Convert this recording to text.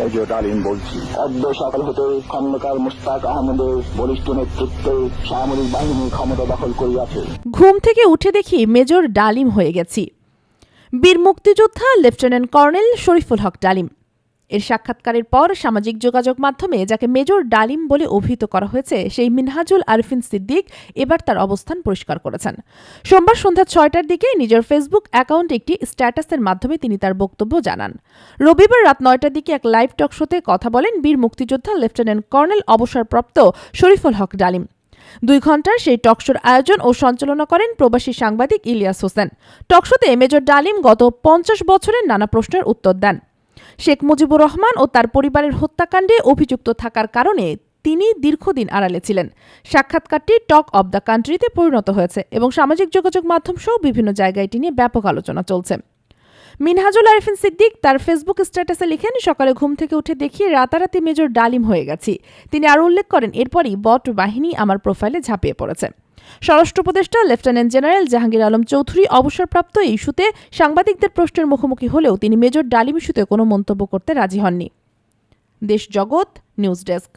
Major ডালিম বলছি। অদ্য সকাল হতে খন্দকার মুস্তাক আহমদের বলিষ্ঠ নেতৃত্বে সামরিক বাহিনী ক্ষমতা দখল করিয়াছে। ঘুম থেকে উঠে দেখি মেজর ডালিম হয়ে গেছি। বীর মুক্তিযোদ্ধা লেফটেন্যান্ট কর্নেল শরীফুল হক ডালিম। এর সাক্ষাৎকারের পর সামাজিক যোগাযোগ মাধ্যমে যাকে মেজর ডালিম বলে অভিহিত করা হয়েছে, সেই মিনহাজুল আরফিন সিদ্দিক এবার তার অবস্থান পরিষ্কার করেছেন। সোমবার সন্ধ্যা ছয়টার দিকে নিজের ফেসবুক অ্যাকাউন্টে একটি স্ট্যাটাসের মাধ্যমে তিনি তার বক্তব্য জানান। রবিবার রাত নয়টার দিকে এক লাইভ টক শোতে কথা বলেন বীর মুক্তিযোদ্ধা লেফটেন্যান্ট কর্নেল অবসরপ্রাপ্ত শরীফুল হক ডালিম। দুই ঘণ্টার সেই টকশোর আয়োজন ও সঞ্চালনা করেন প্রবাসী সাংবাদিক ইলিয়াস হোসেন। টকশোতে মেজর ডালিম গত পঞ্চাশ বছরের নানা প্রশ্নের উত্তর দেন। শেখ মুজিবুর রহমান ও তার পরিবারের হত্যাকাণ্ডে অভিযুক্ত থাকার কারণে তিনি দীর্ঘদিন আড়ালে ছিলেন। সাক্ষাৎকারটি টক অব দ্য কান্ট্রিতে পরিণত হয়েছে এবং সামাজিক যোগাযোগ মাধ্যম সহ বিভিন্ন জায়গায় এটি নিয়ে ব্যাপক আলোচনা চলছে। মিনহাজুল আরিফিন সিদ্দিক তার ফেসবুক স্ট্যাটাসে লিখেন, সকালে ঘুম থেকে উঠে দেখি রাতারাতি মেজর ডালিম হয়ে গেছি। তিনি আরও উল্লেখ করেন, এরপরই বট বাহিনী আমার প্রোফাইলে ঝাঁপিয়ে পড়েছে। স্বরাষ্ট্র উপদেষ্টা, লেফটেন্যান্ট জেনারেল জাহাঙ্গীর আলম চৌধুরী অবসরপ্রাপ্ত এই ইস্যুতে সাংবাদিকদের প্রশ্নের মুখোমুখি হলেও তিনি মেজর ডালিম ইস্যুতে কোনো মন্তব্য করতে রাজি হননি। দেশ জগৎ, নিউজ ডেস্ক।